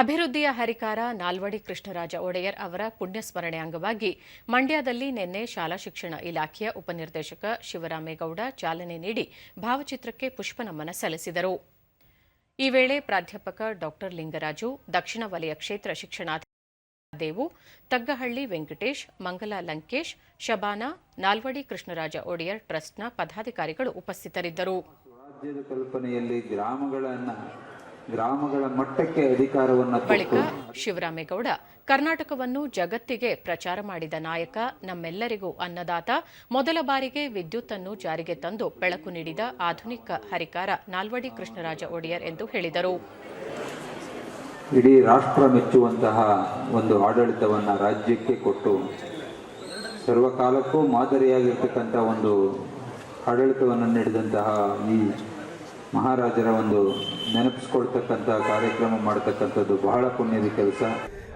ಅಭಿವೃದ್ಧಿಯ ಹರಿಕಾರ ನಾಲ್ವಡಿ ಕೃಷ್ಣರಾಜ ಒಡೆಯರ್ ಅವರ ಪುಣ್ಯಸ್ಮರಣೆ ಅಂಗವಾಗಿ ಮಂಡ್ಯದಲ್ಲಿ ನಿನ್ನೆ ಶಾಲಾ ಶಿಕ್ಷಣ ಇಲಾಖೆಯ ಉಪನಿರ್ದೇಶಕ ಶಿವರಾಮೇಗೌಡ ಚಾಲನೆ ನೀಡಿ ಭಾವಚಿತ್ರಕ್ಕೆ ಪುಷ್ಪನಮನ ಸಲ್ಲಿಸಿದರು. ಈ ವೇಳೆ ಪ್ರಾಧ್ಯಾಪಕ ಡಾ ಲಿಂಗರಾಜು, ದಕ್ಷಿಣ ವಲಯ ಕ್ಷೇತ್ರ ಶಿಕ್ಷಣಾಧಿಕಾರಿ ದೇವು, ತಗ್ಗಹಳ್ಳಿ ವೆಂಕಟೇಶ್, ಮಂಗಲ ಲಂಕೇಶ್, ಶಬಾನಾ, ನಾಲ್ವಡಿ ಕೃಷ್ಣರಾಜ ಒಡೆಯರ್ ಟ್ರಸ್ಟ್ನ ಪದಾಧಿಕಾರಿಗಳು ಉಪಸ್ಥಿತರಿದ್ದರು. ಗ್ರಾಮಗಳ ಮಟ್ಟಕ್ಕೆ ಅಧಿಕಾರವನ್ನು ಬಳಿಕ ಶಿವರಾಮೇಗೌಡ ಕರ್ನಾಟಕವನ್ನು ಜಗತ್ತಿಗೆ ಪ್ರಚಾರ ಮಾಡಿದ ನಾಯಕ ನಮ್ಮೆಲ್ಲರಿಗೂ ಅನ್ನದಾತ ಮೊದಲ ಬಾರಿಗೆ ವಿದ್ಯುತ್ ಅನ್ನು ಜಾರಿಗೆ ತಂದು ಬೆಳಕು ನೀಡಿದ ಆಧುನಿಕ ಹರಿಕಾರ ನಾಲ್ವಡಿ ಕೃಷ್ಣರಾಜ ಒಡೆಯರ್ ಎಂದು ಹೇಳಿದರು. ಇಡೀ ರಾಷ್ಟ್ರ ಮೆಚ್ಚುವಂತಹ ಒಂದು ಆಡಳಿತವನ್ನು ರಾಜ್ಯಕ್ಕೆ ಕೊಟ್ಟು ಸರ್ವಕಾಲಕ್ಕೂ ಮಾದರಿಯಾಗಿರ್ತಕ್ಕಂಥ ಒಂದು ಆಡಳಿತವನ್ನು ನೀಡಿದಂತಹ ಈ ಮಹಾರಾಜರ ಒಂದು ನೆನಪಿಸ್ಕೊಳ್ತಕ್ಕಂಥ ಕಾರ್ಯಕ್ರಮ ಮಾಡತಕ್ಕಂಥದ್ದು ಬಹಳ ಪುಣ್ಯದ ಕೆಲಸ.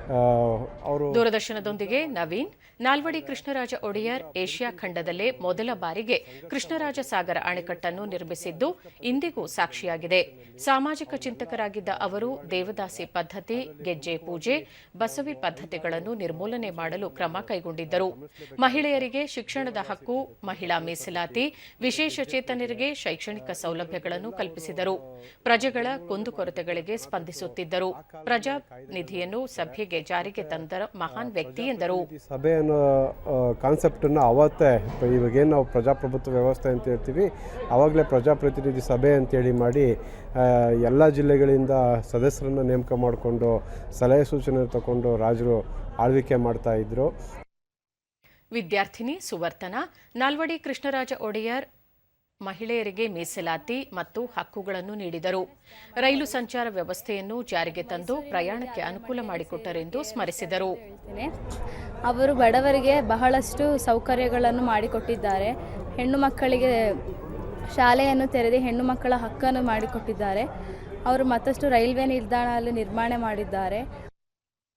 ದೂರದರ್ಶನದೊಂದಿಗೆ ನವೀನ್, ನಾಲ್ವಡಿ ಕೃಷ್ಣರಾಜ ಒಡೆಯರ್ ಏಷ್ಯಾ ಖಂಡದಲ್ಲೇ ಮೊದಲ ಬಾರಿಗೆ ಕೃಷ್ಣರಾಜ ಸಾಗರ ಅಣೆಕಟ್ಟನ್ನು ನಿರ್ಮಿಸಿದ್ದು ಇಂದಿಗೂ ಸಾಕ್ಷಿಯಾಗಿದೆ. ಸಾಮಾಜಿಕ ಚಿಂತಕರಾಗಿದ್ದ ಅವರು ದೇವದಾಸಿ ಪದ್ಧತಿ, ಗೆಜ್ಜೆ ಪೂಜೆ, ಬಸವಿ ಪದ್ಧತಿಗಳನ್ನು ನಿರ್ಮೂಲನೆ ಮಾಡಲು ಕ್ರಮ ಕೈಗೊಂಡಿದ್ದರು. ಮಹಿಳೆಯರಿಗೆ ಶಿಕ್ಷಣದ ಹಕ್ಕು, ಮಹಿಳಾ ಮೀಸಲಾತಿ, ವಿಶೇಷ ಚೇತನರಿಗೆ ಶೈಕ್ಷಣಿಕ ಸೌಲಭ್ಯಗಳನ್ನು ಕಲ್ಪಿಸಿದರು. ಪ್ರಜೆಗಳ ಕುಂದುಕೊರತೆಗಳಿಗೆ ಸ್ಪಂದಿಸುತ್ತಿದ್ದರು. ಪ್ರಜಾನಿಧಿಯನ್ನು ಸಭೆಗೆ ಜಾರಿಗೆ ತಂದ ಮಹಾನ್ ವ್ಯಕ್ತಿ ಎಂದರು. ಸಭೆ ಅನ್ನೋ ಕಾನ್ಸೆಪ್ಟನ್ನು ಅವತ್ತೇ ಇವಾಗೇನು ನಾವು ಪ್ರಜಾಪ್ರಭುತ್ವ ವ್ಯವಸ್ಥೆ ಅಂತ ಹೇಳ್ತೀವಿ ಆವಾಗಲೇ ಪ್ರಜಾಪ್ರತಿನಿಧಿ ಸಭೆ ಅಂತೇಳಿ ಮಾಡಿ ಎಲ್ಲ ಜಿಲ್ಲೆಗಳಿಂದ ಸದಸ್ಯರನ್ನು ನೇಮಕ ಮಾಡಿಕೊಂಡು ಸಲಹೆ ಸೂಚನೆ ತಗೊಂಡು ರಾಜರು ಆಳ್ವಿಕೆ ಮಾಡ್ತಾ ಇದ್ರು. ವಿದ್ಯಾರ್ಥಿನಿ ಸುವರ್ತನ ನಾಲ್ವಡಿ ಕೃಷ್ಣರಾಜ ಒಡೆಯರ್ ಮಹಿಳೆಯರಿಗೆ ಮೀಸಲಾತಿ ಮತ್ತು ಹಕ್ಕುಗಳನ್ನು ನೀಡಿದರು. ರೈಲು ಸಂಚಾರ ವ್ಯವಸ್ಥೆಯನ್ನು ಜಾರಿಗೆ ತಂದು ಪ್ರಯಾಣಕ್ಕೆ ಅನುಕೂಲ ಮಾಡಿಕೊಟ್ಟರೆಂದು ಸ್ಮರಿಸಿದರು. ಅವರು ಬಡವರಿಗೆ ಬಹಳಷ್ಟು ಸೌಕರ್ಯಗಳನ್ನು ಮಾಡಿಕೊಟ್ಟಿದ್ದಾರೆ. ಹೆಣ್ಣು ಮಕ್ಕಳಿಗೆ ಶಾಲೆಯನ್ನು ತೆರೆದು ಹೆಣ್ಣು ಮಕ್ಕಳ ಹಕ್ಕನ್ನು ಮಾಡಿಕೊಟ್ಟಿದ್ದಾರೆ. ಅವರು ಮತ್ತಷ್ಟು ರೈಲ್ವೆ ನಿಲ್ದಾಣ ನಿರ್ಮಾಣ ಮಾಡಿದ್ದಾರೆ.